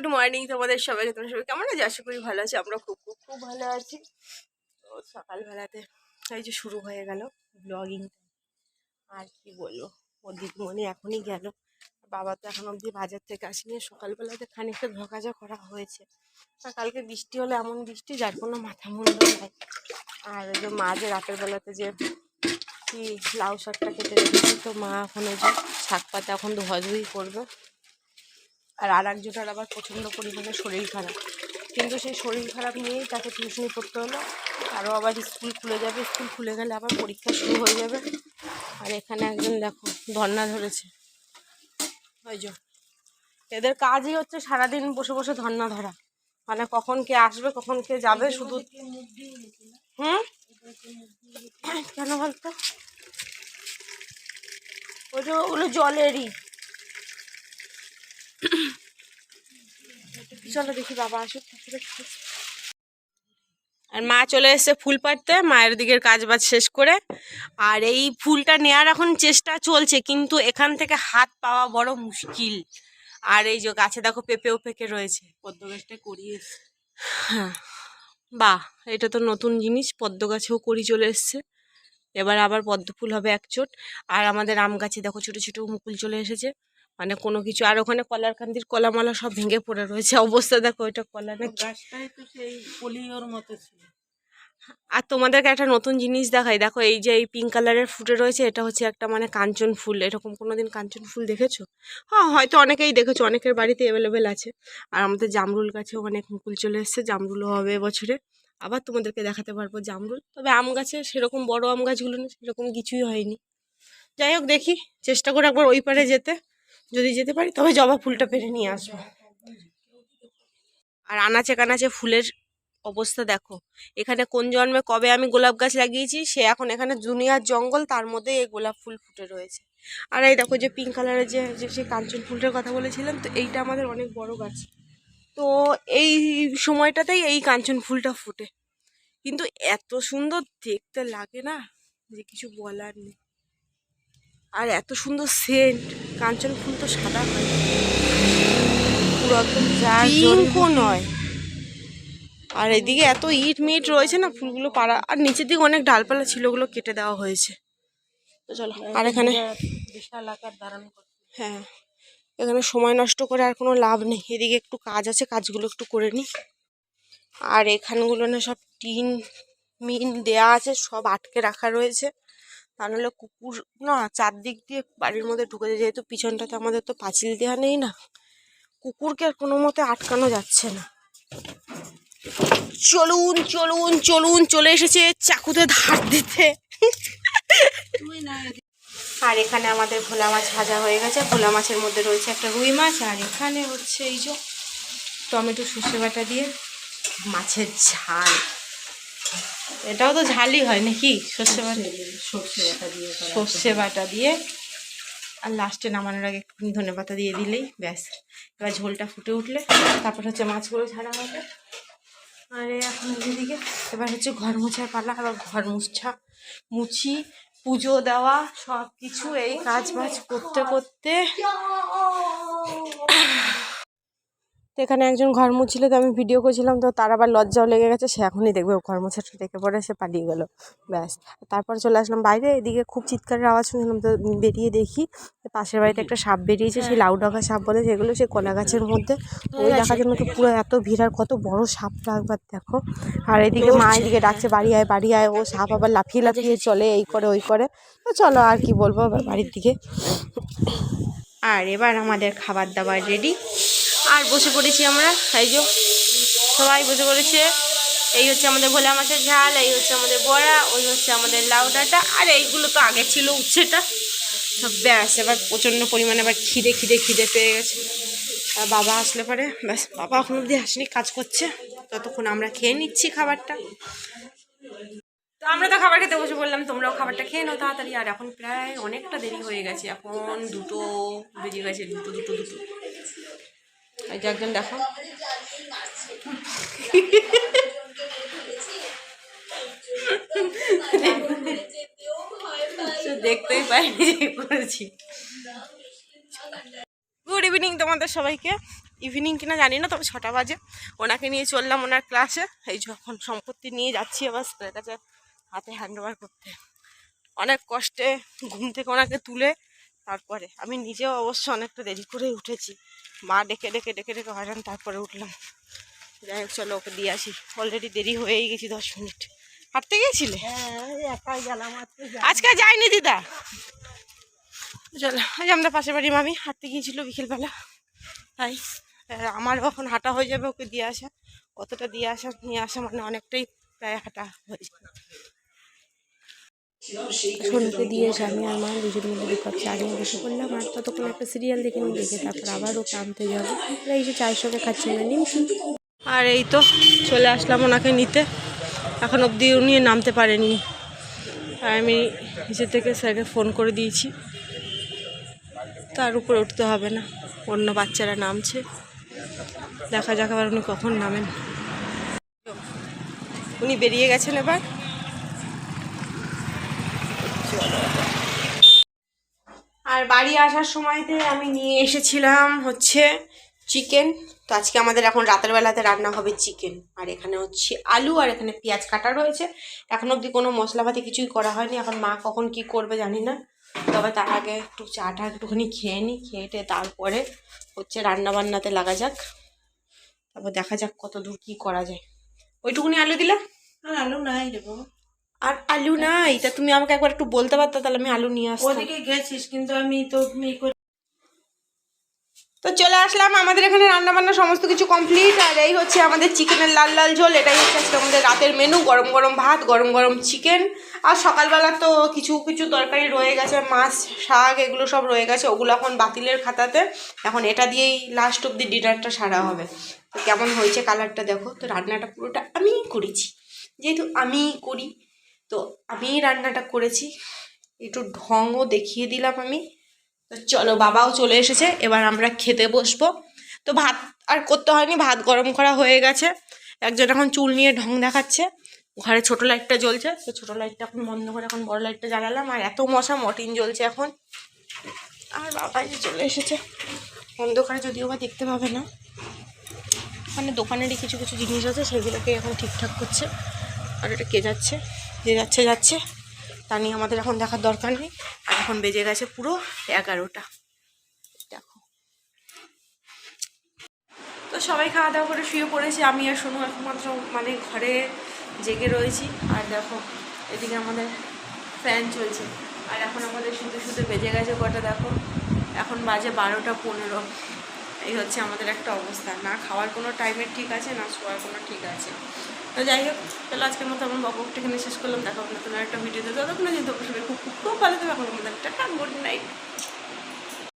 Good morning তোমাদের সবাইকে। তোমরা সবাই কেমন আছে? আশা করি ভালো আছে। আমরা খুব খুব খুব ভালো আছি। তো সকালবেলাতে এই যে শুরু হয়ে গেল ব্লগিং আর কি বলব? ওর দিদিমণি এখনই গেল। বাবা তো এখন অবধি বাজার থেকে আসেনি। সকালবেলাতে খানিকটা ধোকাজা করা হয়েছে। আর কালকে বৃষ্টি হলে এমন বৃষ্টি, যার কোনো মাথা মুন্ড নাই। আর ওই যে মা যে রাতের বেলাতে যে কি লাউ শাকটা কেটে রেখেছে, তো মা এখন ওই যে শাক পাতা এখন ধোয়াধুয়ি করবে। আর আর একজনের আবার প্রচণ্ড পরিমাণে শরীর খারাপ। কিন্তু সেই শরীর খারাপ নিয়েই তাকে টিউশনি করতে হলো। আরও আবার স্কুল খুলে যাবে। স্কুল খুলে গেলে আবার পরীক্ষা শুরু হয়ে যাবে। আর এখানে একজন দেখো ধর্না ধরেছে। ওই যে এদের কাজই হচ্ছে সারাদিন বসে বসে ধর্না ধরা। মানে কখন কে আসবে কখন কে যাবে শুধু হুম? কেন বলতো? ওই যে ওগুলো জলেরই। চলো দেখি বাবা আসুক আর মা চলে এসেছে ফুল পাড়তে, মায়ের দিকের কাজ বাজ শেষ করে। আর এই ফুলটা নেওয়ার এখন চেষ্টা চলছে, কিন্তু এখান থেকে হাত পাওয়া বড় মুশকিল। আর এই যে গাছে দেখো পেঁপেও পেকে রয়েছে, পদ্ম গাছটা করিয়ে হ্যাঁ বাহ, এটা তো নতুন জিনিস, পদ্ম গাছেও করি চলে এসছে। এবার আবার পদ্ম ফুল হবে এক চোট আর আমাদের আম গাছে দেখো ছোট ছোট মুকুল চলে এসেছে। মানে কোনো কিছু। আর ওখানে কলার কান্দির কলামালা সব ভেঙে পড়ে রয়েছে। অবস্থা দেখো ওইটা কলা না তো সেই পলিওর মতো ছিল। আর তোমাদেরকে একটা নতুন জিনিস দেখাই। দেখো এই যে এই পিঙ্ক কালারের ফুটে রয়েছে এটা হচ্ছে একটা মানে কাঞ্চন ফুল। এরকম কোনোদিন কাঞ্চন ফুল দেখেছ? হ্যাঁ হয়তো অনেকেই দেখেছ অনেকের বাড়িতে অ্যাভেলেবেল আছে। আর আমাদের জামরুল গাছেও অনেক মুকুল চলে এসছে জামরুলও হবে এবছরে। আবার তোমাদেরকে দেখাতে পারব জামরুল। তবে আম গাছে সেরকম বড় আম গাছগুলো না সেরকম কিছুই হয়নি। যাই হোক দেখি চেষ্টা করে একবার ওই পারে যেতে। যদি যেতে পারি, তবে জবা ফুলটা পেরে নিয়ে আসব। আর আনাচে কানাচে ফুলের অবস্থা দেখো। এখানে কোন জন্মে কবে আমি গোলাপ গাছ লাগিয়েছি, সে এখন এখানে দুনিয়ার জঙ্গল, তার মধ্যে এই গোলাপ ফুল ফুটে রয়েছে। আর এই দেখো যে পিঙ্ক কালারের যে সেই কাঞ্চন ফুলটার কথা বলেছিলাম, তো এইটা আমাদের অনেক বড় গাছ। তো এই সময়টাতেই এই কাঞ্চন ফুলটা ফুটে। কিন্তু এত সুন্দর দেখতে লাগে না, যে কিছু বলার নেই। আর এত সুন্দর সেন্ট কাঞ্চন ফুল তো সাদা হয়। পুরো একদম পিঙ্কও নয়। আর এদিকে এত ইট মিট রয়েছে না ফুলগুলো পাড়া। আর নিচের দিকে অনেক ডালপালা ছিল ওগুলো কেটে দেওয়া হয়েছে। তো চলো আর এখানে বিশাল আকার ধারণ হ্যাঁ এখানে সময় নষ্ট করে আর কোনো লাভ নেই। এদিকে একটু কাজ আছে কাজগুলো একটু করে নিই। আর এখানগুলো না সব টিন মিন দেয়া আছে সব আটকে রাখা রয়েছে। তা নাহলে কুকুর, না, চারদিক দিয়ে বাড়ির মধ্যে ঢুকে যায়। যেহেতু পিছনটাতে আমাদের তো পাঁচিল দেওয়া নেই না, কুকুরকে আর কোনো মতে আটকানো যাচ্ছে না। চলুন চলুন চলুন, চলে এসেছে চাকুতে ধার দিতে। আর এখানে আমাদের ভোলা মাছ ভাজা হয়ে গেছে। ভোলা মাছের মধ্যে রয়েছে একটা রুই মাছ, আর এখানে হচ্ছে এই যে টমেটো সর্ষে বাটা দিয়ে মাছের ঝাল। এটাও তো ঝালই হয় নাকি? সর্ষে বাটা? সর্ষে বাটা দিয়ে সর্ষে বাটা দিয়ে। আর লাস্টে নামানোর আগে একটুখানি ধনে পাতা দিয়ে দিলেই ব্যাস। এবার ঝোলটা ফুটে উঠলে তারপর হচ্ছে মাছগুলো ছাড়া হবে। আর এই এখন এদিকে এবার হচ্ছে ঘর মোছার পালা আবার ঘর মুছা মুছি পুজো দেওয়া সব কিছু এই কাজ বাজ করতে করতে তো এখানে একজন ঘর মুছছিল, তো আমি ভিডিও করছিলাম, তো তার আবার লজ্জাও লেগে গেছে, সে এখনই দেখবে, ও ঘর মোছাটা দেখে পরে সে পালিয়ে গেল, ব্যাস। তারপর চলে আসলাম বাইরে, এদিকে খুব চিৎকারের আওয়াজ শুনলাম, তো বেরিয়ে দেখি পাশের বাড়িতে একটা সাপ বেরিয়েছে, সেই লাউ ডাকা সাপ বলে, যেগুলো সেই কলা গাছের মধ্যে, ওই দেখার জন্য তো পুরো এত ভিড়, আর কত বড় সাপটা একবার দেখো। আর এদিকে মা এদিকে ডাকছে, বাড়ি আয় বাড়ি আয়, ও সাপ আবার লাফিয়ে লাফিয়ে চলে, এই করে, ওই করে, তো চলো আর কি বলব, বাড়ির দিকে। আর এবার আমাদের খাবার দাবার রেডি আর বসে পড়েছি আমরা, এই যে সবাই বসে পড়েছে। এই হচ্ছে আমাদের ভোলা মাছের ঝাল, এই হচ্ছে আমাদের বড়া, ওই হচ্ছে আমাদের লাউ ডাঁটা, আর এইগুলো তো আগে ছিল উচ্ছেটা। সব ব্যাস, এবার প্রচণ্ড পরিমাণে আবার খিদে খিদে খিদে পেয়ে গেছে। আর বাবা আসলে পরে, ব্যাস, বাবা এখন অবধি আসেনি, কাজ করছে। ততক্ষণ আমরা খেয়ে নিচ্ছি খাবারটা। তো আমরা তো খাবার খেতে বসে বললাম তোমরাও খাবারটা খেয়ে নাও তাড়াতাড়ি। আর এখন প্রায় অনেকটা দেরি হয়ে গেছে, এখন দুটো বেজে গেছে, দুটো দুটো দুটো। এই যে একজন দেখো। দেখতেই পাইনি, করেছি। গুড ইভিনিং তোমাদের সবাইকে। ইভিনিং কিনা জানি না, তবে ছটা বাজে। ওনাকে নিয়ে চললাম ওনার ক্লাসে এই যখন সম্পত্তি নিয়ে যাচ্ছি আবার স্যারের কাছে হাতে হ্যান্ড ওভার করতে। অনেক কষ্টে ঘুম থেকে ওনাকে তুলে তারপরে। আমি নিজেও অবশ্য অনেকটা দেরি করে উঠেছি। মা ডেকে ডেকে ডেকে ডেকে হয়রান তারপরে উঠলাম। যাই হোক চলো ওকে দিয়ে আসি। অলরেডি দেরি হয়েই গেছি দশ মিনিট। হাঁটতে গিয়েছিলে হ্যাঁ একাই গেলাম আজকে যাইনি দিদা। চলো আজ আমরা পাশের বাড়ি মামি হাঁটতে গিয়েছিল বিকেলবেলা। তাই আমারও এখন হাঁটা হয়ে যাবে ওকে দিয়ে আসা। অতটা দিয়ে আসা নিয়ে আসা মানে অনেকটাই প্রায় হাঁটা হয়ে যাবে। সোনুকে দিয়ে এসে আমি আর মা দুজন মিলে দু কাপ চা নিয়ে বসে পড়লাম। আর ততক্ষণ একটা সিরিয়াল দেখে নিয়ে দেখে তারপর আবার ওকে আনতে যাব। এই যে চায়ের সঙ্গে খাচ্ছি না নিমকি আর এই তো চলে আসলাম ওনাকে নিতে। এখন অবধি উনি নামতে পারেননি আর আমি নিচে থেকে স্যারকে ফোন করে দিয়েছি। তার উপরে উঠতে হবে না অন্য বাচ্চারা নামছে। দেখা যাক আবার উনি কখন নামেন। উনি বেরিয়ে গেছেন এবার। আর বাড়ি আসার সময়তে আমি নিয়ে এসেছিলাম হচ্ছে চিকেন। তো আজকে আমাদের এখন রাতের বেলাতে রান্না হবে চিকেন। আর এখানে হচ্ছে আলু আর এখানে পেঁয়াজ কাটা রয়েছে। এখন অবধি কোনো মশলাপাতি কিছুই করা হয়নি। এখন মা কখন কি করবে জানি না। তবে তার আগে একটু চাটা একটুখানি খেয়ে নিই খেয়ে তারপরে হচ্ছে রান্না বান্নাতে লাগা যাক। তারপর দেখা যাক কত দূর কী করা যায়। ওইটুকুনি আলু দিলে? আর আলু নাই বাবা আর আলু নাই তা তুমি আমাকে একবার একটু বলতে পারতো তাহলে আমি আলু নিয়ে আসতাম। ওদিকে গেছিস কিন্তু আমি তো তো চলে আসলাম আমাদের এখানে রান্না বান্না সমস্ত কিছু কমপ্লিট আর এই হচ্ছে আমাদের চিকেনের লাল লাল ঝোল এটাই হচ্ছে আজকে আমাদের রাতের মেনু গরম গরম ভাত গরম গরম চিকেন আর সকালবেলা তো কিছু কিছু তরকারি রয়ে গেছে মাছ শাক এগুলো সব রয়ে গেছে ওগুলো এখন বাতিলের খাতাতে এখন এটা দিয়েই লাস্ট অব্দি ডিনারটা সারা হবে। তো কেমন হয়েছে কালারটা দেখো তো রান্নাটা পুরোটা আমিই করেছি যেহেতু আমিই করি তো আমিই রান্নাটা করেছি। একটু ঢংও দেখিয়ে দিলাম আমি। তো চলো, বাবাও চলে এসেছে, এবার আমরা খেতে বসবো। তো ভাত আর করতে হয়নি, ভাত গরম করা হয়ে গেছে। একজন এখন চুল নিয়ে ঢং দেখাচ্ছে। ঘরে ছোট লাইটটা জ্বলছে, তো ছোটো লাইটটা এখন বন্ধ করে এখন বড় লাইটটা জ্বালালাম। আর এত মশা, মটিন জ্বলছে এখন। আর বাবা যে চলে এসেছে। অন্ধকারে যদিও বা দেখতে পাবে না। মানে দোকানেরই কিছু কিছু জিনিস আছে, সেগুলোকে এখন ঠিকঠাক করছে। আর এটা কে যাচ্ছে? যে যাচ্ছে যাচ্ছে। তা নিয়ে আমাদের এখন দেখার দরকার নেই। আর এখন বেজে গেছে পুরো এগারোটা। দেখো। তো সবাই খাওয়া দাওয়া করে শুয়ে পড়েছি। আমি আর সোনু একমাত্র মানে ঘরে জেগে রয়েছি। আর দেখো, এদিকে আমাদের ফ্যান চলছে। আর এখন আমাদের শুতে শুতে বেজে গেছে কটা, দেখো। এখন বাজে বারোটা পনেরো। এই হচ্ছে আমাদের একটা অবস্থা। না খাওয়ার কোনো টাইমের ঠিক আছে, না শোয়ার কোনো ঠিক আছে। তো যাই হোক, তাহলে আজকের মতো আমার বকবকটা এখানে শেষ করলাম। দেখা হবে নতুন একটা ভিডিওতে ততক্ষণ কিন্তু যদি খুব খুব খুব ভালো থাকবে এখন আমাদের একটা গুড নাইট